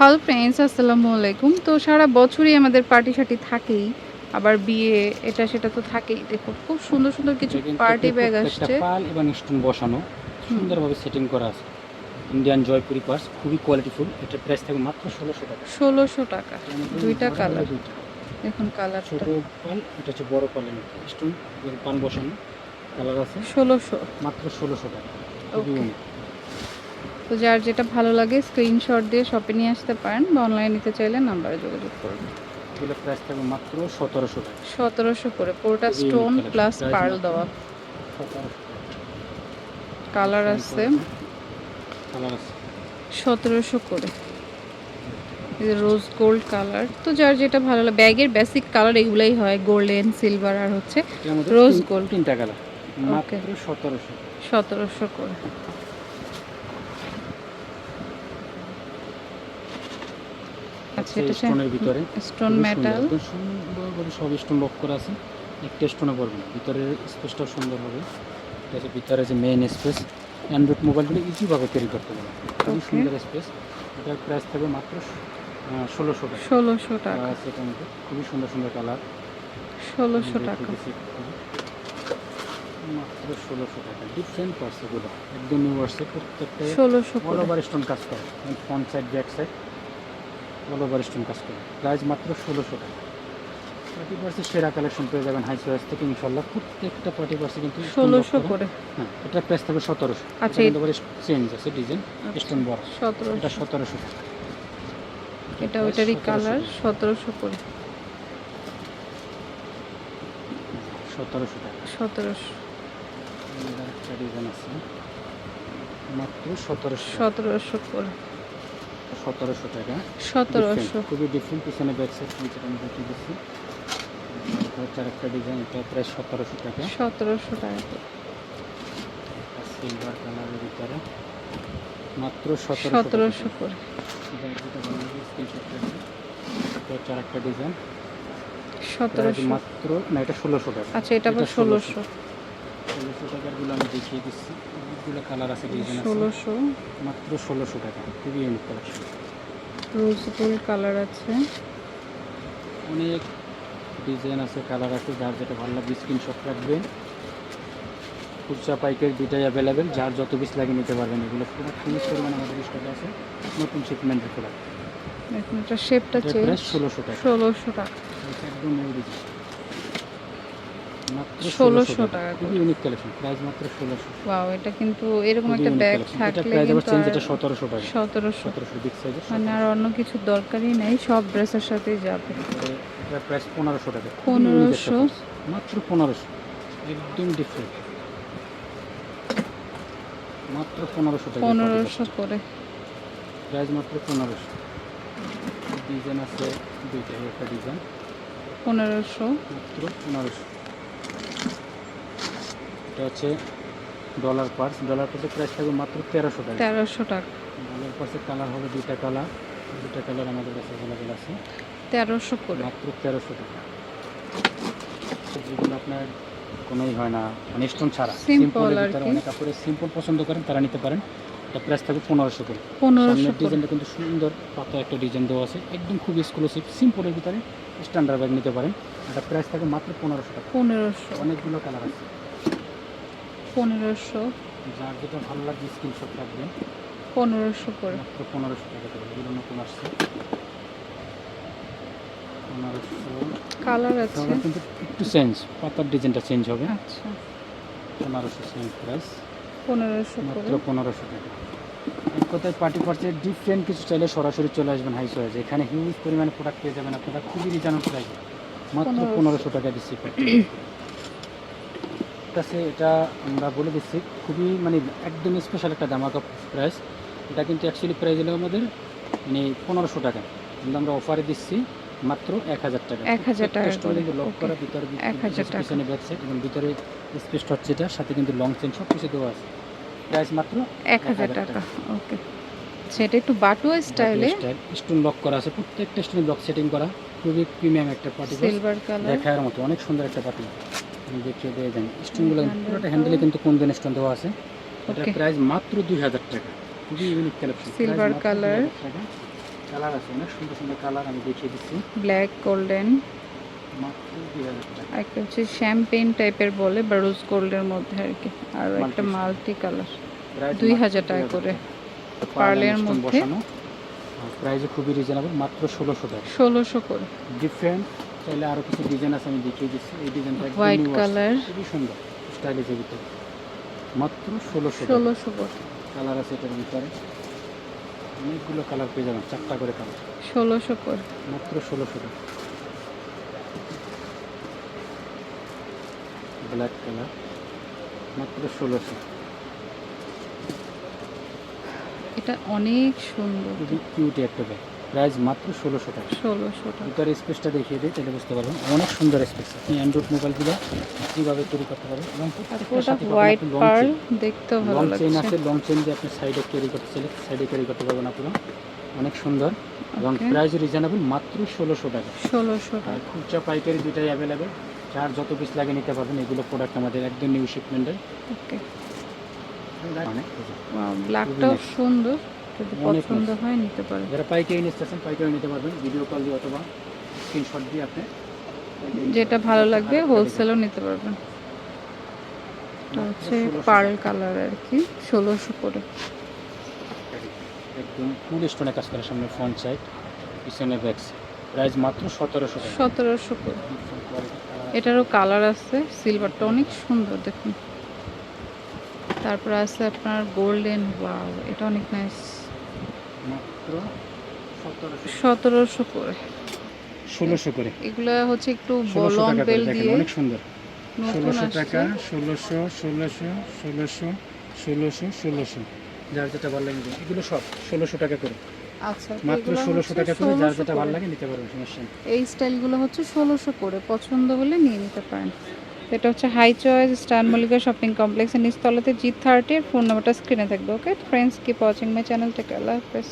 Hello friends আসসালামু আলাইকুম। তো সারা বছরই আমাদের পার্টি শার্টি থাকেই আবার বিয়ে এটা সেটা তো থাকেই। দেখো খুব সুন্দর সুন্দর কিছু পার্টি ব্যাগ আসছে। পাল এবং স্টোন বসানো সুন্দরভাবে সেটিং করা আছে। ইন্ডিয়ান জয়পুরি পার্স খুবই কোয়ালিটিফুল এটা প্রাইস থাকবে মাত্র ষোলোশো টাকা। ষোলোশো টাকা। দুইটা কালার দেখুন কালারটা ছোট পাল এটা হচ্ছে বড় পালের মধ্যে। স্টোন পান বসানো কালার আছে। ষোলোশো। মাত্র ষোলোশো টাকা। unique। তো যার যেটা ভালো লাগে স্ক্রিনশট দিয়ে শপে নিয়ে আসতে পারেন বা অনলাইন নিতে চাইলে নাম্বারে যোগাযোগ করুন। এগুলো প্রাইস থাকবে মাত্র সতেরোশো টাকা। সতেরোশো করে পুরোটা স্টোন প্লাস. পার্ল দেওয়া। কালার আছে। কালার আছে। সতেরোশো করে। রোজ গোল্ড কালার তো যার যেটা ভালো লাগে ব্যাগের বেসিক কালার এগুলাই হয় গোল্ডেন সিলভার আর হচ্ছে রোজ gold. তিনটা কালার মাত্র সতেরোশো। সতেরোশো করে। এটা স্টোনের ভিতরে স্টোন মেটাল সুন্দর, করে সব স্টোন লক করা আছে একটা স্টোনে পড়বে না ভিতরের স্পেসটাও সুন্দর হবে এটা হচ্ছে ভিতরে যে মেইন স্পেস অ্যান্ড্রয়েড মোবাইলগুলো ইজিভাবে ক্যারি করতে পারবে। খুবই সুন্দর স্পেস এটার প্রাইস থাকবে মাত্র ষোলোশো টাকা। ষোলোশো টাকা। এটার মধ্যে খুবই সুন্দর সুন্দর কালার ষোলোশো টাকা। মাত্র ষোলোশো টাকা। ডিফারেন্ট পার্স এগুলো একদম নিউ আসছে প্রত্যেকটা ষোলোশো অল ওভার স্টোন কাজ করে। Front side back side all over stone কাজ করে। প্রাইস মাত্র ষোলোশো টাকা। পার্টি পার্সের সেরা কালেকশন পেয়ে যাবেন হাই চয়েস থেকে ইনশাল্লাহ প্রত্যেকটা পার্টি পার্সে কিন্তু ষোলোশো করে। হ্যাঁ এটা প্রাইস থাকবে সতেরোশো। আচ্ছা, এটা চেঞ্জ আছে ডিজাইন স্টোন বড় সতেরোশো। এটা সতেরোশো টাকা। এটা ওইটারই কালার সতেরোশো করে। সতেরোশো টাকা। সতেরোশো। একটা ডিজাইন আছে। মাত্র সতেরোশো সতেরোশো করে। সতেরোশো টাকা। সতেরোশো। খুবই ডিফারেন্ট পিছনে ব্যাক সাইড নিচে আমি দেখিয়ে দিচ্ছি। হচ্ছে আরেকটা ডিজাইন এটা প্রায় সতেরোশো টাকা। সতেরোশো টাকা। সিলভার কালারের ভিতরে। মাত্র সতেরোশো করে। এটা হচ্ছে আরেকটা ডিজাইন সতেরোশো। মাত্র না এটা ষোলোশো টাকা। আচ্ছা এটা আবার এটা ষোলোশো। ষোলোশো টাকারগুলো আমি দেখিয়ে দিচ্ছি। অনেকগুলো কালার আছে ষোলোশো। মাত্র ষোলোশো টাকা খুবই unique collection rose gold colour আছে। অনেক ডিজাইন আছে কালার আছে। যার যেটা ভালো লাগবে স্ক্রিনশট রাখবেন খুচরা পাইকারি দুইটাই অ্যাভেলেবেল যার যত পিস লাগে নিতে পারবেন। এগুলো পুরো ফিনিশ পরিমাণে আমাদের স্টকে আছে। নতুন শিপমেন্টের প্রোডাক্ট দেখুন এটা শেপটা চেঞ্জ প্রায় ষোলোশো টাকা। ষোলোশো টাকা। একদম 1600 ষোলোশো টাকা ইউনিক কালেকশন প্রাইস মাত্র ষোলোশো। ওয়াও এটা কিন্তু এরকম একটা ব্যাগ। থাকলে কিন্তু এটা সতেরোশো টাকা। সতেরোশো। সতেরোশো বিগ সাইজের মানে আর অন্য কিছু দরকারই নেই সব ড্রেসের সাথেই যাবে। এটা প্রাইস পনেরোশো টাকা। পনেরোশো। মাত্র পনেরোশো। একদম ডিফারেন্ট মাত্র পনেরোশো টাকা। পনেরোশো করে। প্রাইস মাত্র পনেরোশো। ডিজাইন আছে দুইটা একটা ডিজাইন পনেরোশো। মাত্র পনেরোশো। এটা হচ্ছে ডলার পার্স ডলার পার্সের প্রাইস থাকবে মাত্র তেরোশো টাকা। তেরোশো টাকা। ডলার পার্সের কালার হবে দুইটা কালার দুইটা কালার আমাদের কাছে অ্যাভেলেবেল আছে। তেরোশো করে। মাত্র তেরোশো টাকা। যেগুলো আপনার কোনোই হয় না। মানে স্টোন ছাড়া। আর কি। অনেক কাপড়ে সিম্পল পছন্দ করেন তারা নিতে পারেন। এটা প্রাইস থাকবে পনেরোশো করে। পনেরোশো ডিজাইনটা কিন্তু সুন্দর। পাতা একটা ডিজাইন দেওয়া আছে। একদম খুব এক্সক্লুসিভ সিম্পলের ভিতরে স্ট্যান্ডার্ড ব্যাগ নিতে পারেন। এটা প্রাইস থাকে মাত্র পনেরোশো টাকা। পনেরোশো। অনেকগুলো কালার আছে। পনেরোশো। যার যেটা ভালো লাগবে স্ক্রিনশট রাখবেন পনেরোশো করে। মাত্র পনেরোশো টাকা করে এগুলো নতুন আসছে। পনেরোশো। কালার আছে। কিন্তু একটু চেঞ্জ পাতার ডিজাইনটা চেঞ্জ হবে। আচ্ছা। পনেরোশো সেম প্রাইস পনেরোশো মাত্র পনেরোশো টাকা। এক কথায় পার্টি পার্সের ডিফারেন্ট কিছু চাইলে সরাসরি চলে আসবেন হাই চয়েস এখানে হিউজ পরিমাণে প্রোডাক্ট পেয়ে যাবেন আপনারা খুবই রিজনেবল প্রাইস মাত্র পনেরোশো টাকা দিচ্ছি। কাছে এটা আমরা বলে দিচ্ছি খুবই মানে একদম স্পেশাল একটা দামাকা প্রাইস এটা কিন্তু অ্যাকচুয়ালি প্রাইস হলো আমাদের মানে পনেরোশো টাকা। কিন্তু আমরা অফারে দিচ্ছি মাত্র এক হাজার টাকা। 1000 টাকা করে, লক করা ভিতরে 1000 টাকা। পিছনে ব্যাক এবং ভিতরে স্পেসটা হচ্ছে এটা সাথে কিন্তু লং চেন সব কিছু দেওয়া আছে। প্রাইস মাত্র এক হাজার টাকা। ওকে সেটা একটু বাটুয়া স্টাইলে স্টোন লক করা আছে। প্রত্যেকটা স্টোন লক সেটিং করা। খুবই প্রিমিয়াম একটা পার্টি সিলভার কালার দেখার মতো অনেক সুন্দর একটা পার্টি দেখিয়ে দিয়ে স্টোনগুলো পুরোটা হ্যান্ডেলে কিন্তু স্টোন দেওয়া আছে? এটা প্রাইস মাত্র দুই হাজার টাকা। খুবই ইউনিক কালেকশন color। টাকা। কালার আছে অনেক সুন্দর সুন্দর কালার আমি দেখিয়ে দিচ্ছি। ব্ল্যাক গোল্ডেন একটা হচ্ছে শ্যাম্পেন টাইপের বলে বা রোজ গোল্ডের মধ্যে আর কি। আর একটা মাল্টি কালার দুই হাজার টাকা। করে। পার্লের মধ্যে। বসানো। প্রাইসও খুবই রিজনেবল মাত্র ষোলোশো টাকা। ষোলোশো করে। ডিফারেন্ট চাইলে আরও কিছু ডিজাইন আছে আমি দেখিয়ে দিচ্ছি। এই ডিজাইনটা হোয়াইট কালার খুবই সুন্দর। স্টাইলিশের ভিতরে। মাত্র ষোলোশো ষোলোশো কালার আছে এটার ভিতরে। অনেকগুলো কালার পেয়ে যাবেন চারটা করে কালার ষোলোশো করে। মাত্র ষোলোশো টাকা। ব্ল্যাক কালার মাত্র ষোলোশো। এটা অনেক সুন্দর। খুবই কিউটি একটা ব্যাগ প্রাইস মাত্র ষোলোশো টাকা। ষোলোশো টাকা। স্পেসটা দেখিয়ে দিই তাহলে বুঝতে পারবেন। অনেক সুন্দর স্পেস। আপনি অ্যান্ড্রয়েড মোবাইলগুলো কীভাবে তৈরি করতে পারবেন এবং হোয়াইট পার্ল। ভালো লং লাগছে। আছে লং চেইন দিয়ে আপনি সাইডে ক্যারি করতে চাইলে সাইডে ক্যারি করতে পারবেন আপনারা। অনেক সুন্দর। এবং. প্রাইস রিজনেবল মাত্র ষোলোশো টাকা। ষোলোশো টাকা। খুচরা পাইকারি দুইটাই অ্যাভেলেবেল যার যত পিস লাগে নিতে পারবেন এগুলো প্রোডাক্ট আমাদের একদম নিউ শিপমেন্টের ওকে ব্ল্যাকটাও সুন্দর। যদি পছন্দ হয় নিতে পারেন যারা পাইকারি নিতে চাচ্ছেন পাইকারি নিতে পারবেন। ভিডিও কল দিয়ে অথবা স্ক্রিনশট দিয়ে আপনি যেটা ভালো লাগবে হোলসেলও নিতে পারবেন। এটা হচ্ছে পার্ল কালার আর কি ষোলোশো করে। একদম ফুল স্টোনে কাজ করে সামনে ফ্রন্ট সাইড পিছনে ব্যাক প্রাইস মাত্র সতেরোশো সতেরোশো করে। এটারও কালার আছে সিলভারটা অনেক সুন্দর দেখুন। তারপর আছে আপনার গোল্ডেন ওয়াও এটা অনেক নাইস সতেরোশো করে। ষোলোশো করে। এগুলো হচ্ছে একটু করে বেল দিয়ে অনেক সুন্দর। ষোলোশো টাকা ষোলোশো ষোলোশো ষোলোশো ষোলোশো ষোলোশো। যার যেটা ভালো লাগে এগুলো সব ষোলোশো টাকা করে। আচ্ছা মাত্র ষোলোশো টাকা করে যার যেটা ভালো লাগে নিতে পারবেন সমস্যা এই স্টাইলগুলো হচ্ছে ষোলোশো করে পছন্দ হলে নিয়ে নিতে পারেন। এটা হচ্ছে High Choice Star Mallika shopping কমপ্লেক্সের নিচতলাতে জি থার্টি আর ফোন নাম্বারটা স্ক্রিনে থাকবে okay friends keep watching my channel take আল্লাহ হাফেজ।